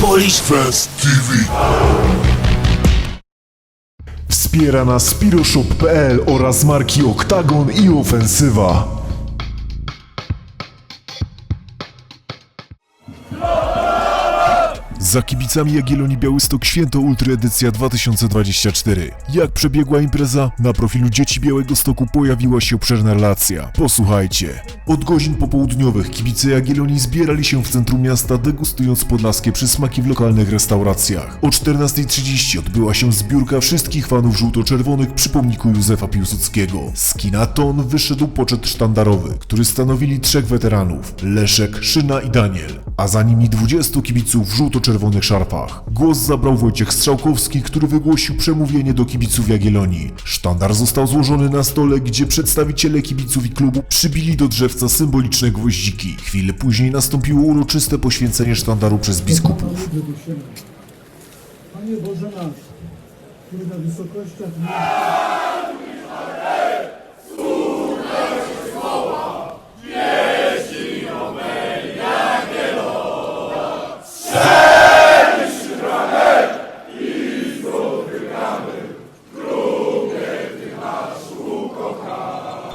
Polish Fest TV. Wspiera nas Spiroshop.pl oraz marki Oktagon i Ofensywa. Za kibicami Jagiellonii Białystok Święto Ultra edycja 2024. Jak przebiegła impreza? Na profilu Dzieci Białego Stoku pojawiła się obszerna relacja. Posłuchajcie. Od godzin popołudniowych kibice Jagiellonii zbierali się w centrum miasta degustując podlaskie przysmaki w lokalnych restauracjach. O 14.30 odbyła się zbiórka wszystkich fanów żółto-czerwonych przy pomniku Józefa Piłsudskiego. Z kina Ton wyszedł poczet sztandarowy, który stanowili trzech weteranów Leszek, Szyna i Daniel, a za nimi 20 kibiców w żółto-czerwonych szarfach. Głos zabrał Wojciech Strzałkowski, który wygłosił przemówienie do kibiców Jagiellonii. Sztandar został złożony na stole, gdzie przedstawiciele kibiców i klubu przybili do drzewca symboliczne gwoździki. Chwilę później nastąpiło uroczyste poświęcenie sztandaru przez biskupów. Panie Boże nasz, który na wysokościach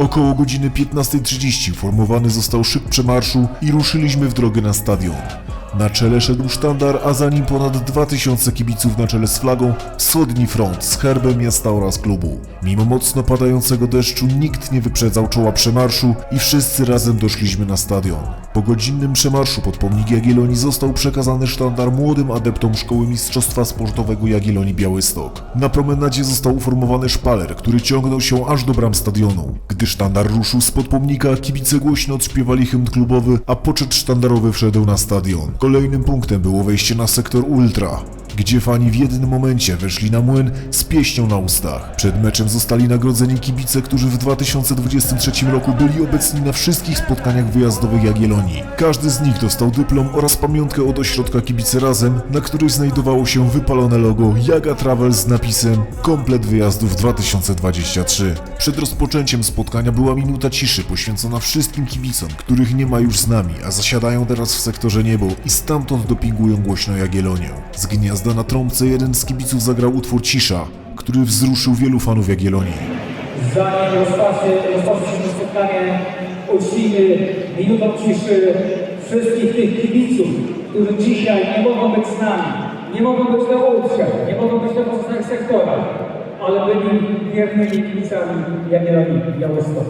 Około godziny 15.30 formowany został szyk przemarszu i ruszyliśmy w drogę na stadion. Na czele szedł sztandar, a za nim ponad 2000 kibiców na czele z flagą Wschodni Front z herbem miasta oraz klubu. Mimo mocno padającego deszczu nikt nie wyprzedzał czoła przemarszu i wszyscy razem doszliśmy na stadion. Po godzinnym przemarszu pod pomnik Jagiellonii został przekazany sztandar młodym adeptom Szkoły Mistrzostwa Sportowego Jagiellonii Białystok. Na promenadzie został uformowany szpaler, który ciągnął się aż do bram stadionu. Gdy sztandar ruszył spod pomnika, kibice głośno odśpiewali hymn klubowy, a poczet sztandarowy wszedł na stadion. Kolejnym punktem było wejście na sektor Ultra, gdzie fani w jednym momencie weszli na młyn z pieśnią na ustach. Przed meczem zostali nagrodzeni kibice, którzy w 2023 roku byli obecni na wszystkich spotkaniach wyjazdowych Jagiellonii. Każdy z nich dostał dyplom oraz pamiątkę od ośrodka Kibice Razem, na której znajdowało się wypalone logo Jaga Travel z napisem Komplet wyjazdów 2023. Przed rozpoczęciem spotkania była minuta ciszy poświęcona wszystkim kibicom, których nie ma już z nami, a zasiadają teraz w sektorze niebo i stamtąd dopingują głośno Jagiellonię. Z gniazda na trąbce jeden z kibiców zagrał utwór Cisza, który wzruszył wielu fanów Jagiellonii. Zanim rozpocznie, się spotkanie, uczcimy minutą ciszy wszystkich tych kibiców, którzy dzisiaj nie mogą być z nami, nie mogą być na ultrze, nie mogą być na pozostałych sektorach, ale byli wiernymi kibicami Jagiellonii Białystok.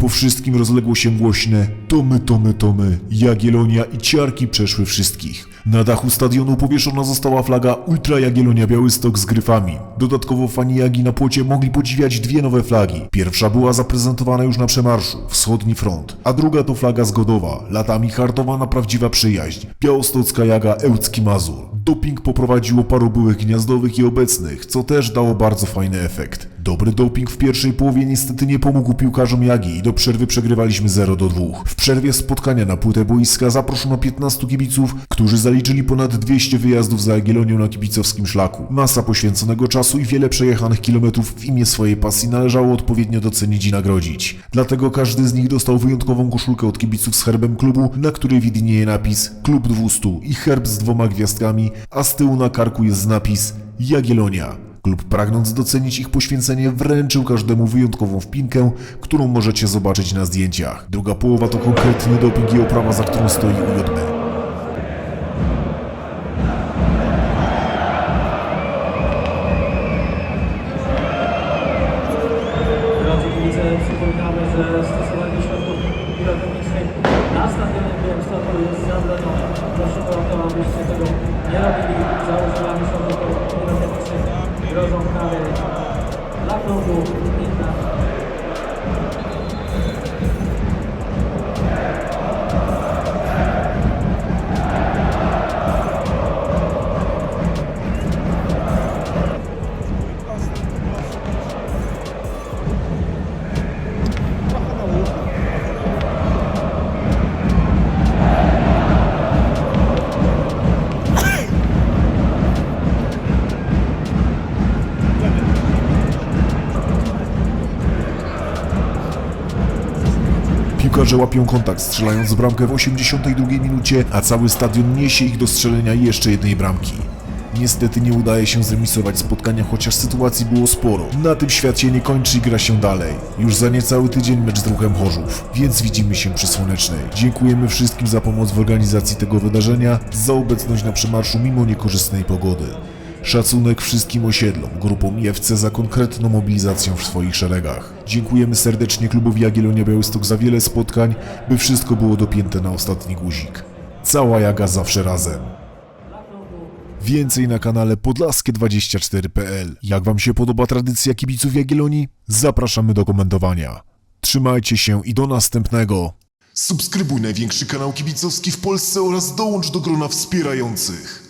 Po wszystkim rozległo się głośne Tomy, Tomy, Tomy, Jagiellonia i ciarki przeszły wszystkich. Na dachu stadionu powieszona została flaga Ultra Jagiellonia Białystok z gryfami. Dodatkowo fani Jagi na płocie mogli podziwiać dwie nowe flagi. Pierwsza była zaprezentowana już na przemarszu, Wschodni Front, a druga to flaga zgodowa, latami hartowana prawdziwa przyjaźń, białostocka Jaga Ełcki Mazur. Doping poprowadziło paru byłych gniazdowych i obecnych, co też dało bardzo fajny efekt. Dobry doping w pierwszej połowie niestety nie pomógł piłkarzom Jagi i do przerwy przegrywaliśmy 0 do 2. W przerwie spotkania na płytę boiska zaproszono 15 kibiców, którzy zaliczyli ponad 200 wyjazdów za Jagiellonią na kibicowskim szlaku. Masa poświęconego czasu i wiele przejechanych kilometrów w imię swojej pasji należało odpowiednio docenić i nagrodzić. Dlatego każdy z nich dostał wyjątkową koszulkę od kibiców z herbem klubu, na której widnieje napis Klub 200 i herb z dwoma gwiazdkami, a z tyłu na karku jest napis Jagiellonia. Klub pragnąc docenić ich poświęcenie wręczył każdemu wyjątkową wpinkę, którą możecie zobaczyć na zdjęciach. Druga połowa to konkretny doping i oprawa, za którą stoi UJB. Przypominamy, że stosowanie środków pirotechnicznych na stadionie Białymstoku jest zabronione. Prosimy o to, abyście tego nie robili. Za używanie środków pirotechnicznych grożą kary Piłkarze łapią kontakt, strzelając bramkę w 82 minucie, a cały stadion niesie ich do strzelenia jeszcze jednej bramki. Niestety nie udaje się zremisować spotkania, chociaż sytuacji było sporo. Na tym świat się nie kończy i gra się dalej. Już za niecały tydzień mecz z Ruchem Chorzów, więc widzimy się przy Słonecznej. Dziękujemy wszystkim za pomoc w organizacji tego wydarzenia, za obecność na przemarszu mimo niekorzystnej pogody. Szacunek wszystkim osiedlom, grupom IFC za konkretną mobilizacją w swoich szeregach. Dziękujemy serdecznie klubowi Jagiellonia Białystok za wiele spotkań, by wszystko było dopięte na ostatni guzik. Cała Jaga zawsze razem. Więcej na kanale podlaskie24.pl. Jak Wam się podoba tradycja kibiców Jagiellonii? Zapraszamy do komentowania. Trzymajcie się i do następnego. Subskrybuj największy kanał kibicowski w Polsce oraz dołącz do grona wspierających.